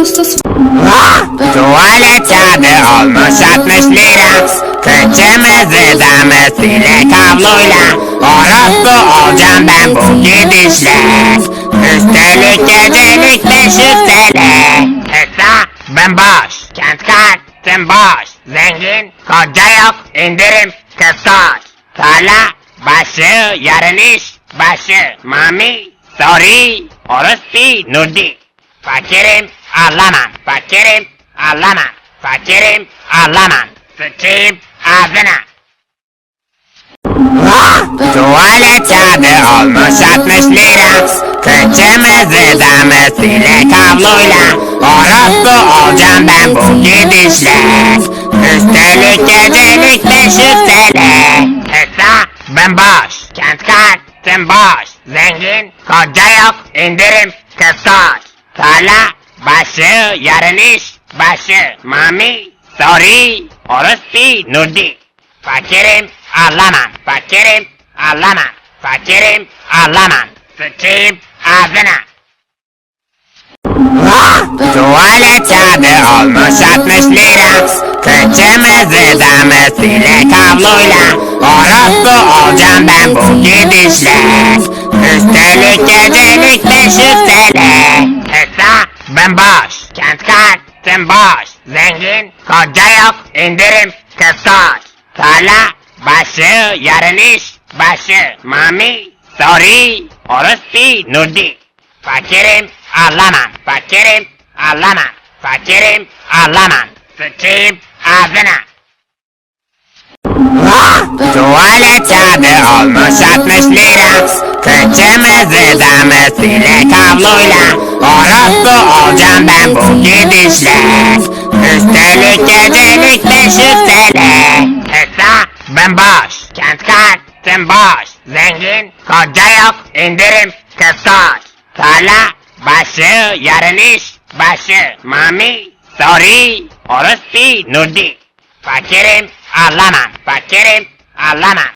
Ağustos Tuvalet kağıdı olmuş 60 lira. Kıçımızı damısıyla kabluyla Orospu olacağım ben bu gidişle. Üstelik gecelik 500 TL. Hesap ben boş. Kent kartım boş? Zengin koca yok indirim kıstoş Tarla başı yarın iş başı. Mami sorry Orospu nurdi. Fakirim ağlamam, fakirim. Ağlamam, fakirim. Ağlamam. Sıçayım ağzına. Tuvalet kağıdı olmuş 60 lira Kıçımızı damısıyla kabluyla Orospu olacağım ben bu gidişle. Üstelik gecelik 500 TL. Hesap ben boş Kent kartım boş Zengin koca yok indirim kıstoş Tarla başı yarın iş başı. Mami sorry Orospu nurdi. Fakirim ağlamam, fakirim ağlamam, fakirim ağlamam. Sıçayım ağzına. Tuvalet kağıdı olmuş 60 lira. Kıçımızı damısıyla kabluyla Orospu olacağım ben bu gidişle. Üstelik gecelik 500 TL Hesap ben boş Kent kartım boş Zengin koca yok indirim kıstoş Tarla başı yarın iş başı. Mami sorry Orospu nurdi. Fakirim ağlamam, fakirim ağlamam, fakirim ağlamam. Sıçayım ağzına. Tuvalet kağıdı olmuş 60 lira. Kıçımızı damısıyla kabluyla Orospu ben bu gidişle Üstelik gecelik 500 TL. Hesap ben boş Kent kartım boş Zengin koca yok indirim kıstoş Tarla başı yarın iş başı. Mami sorry Orospu nurdi. Fakirim ağlamam, fakirim ağlamam.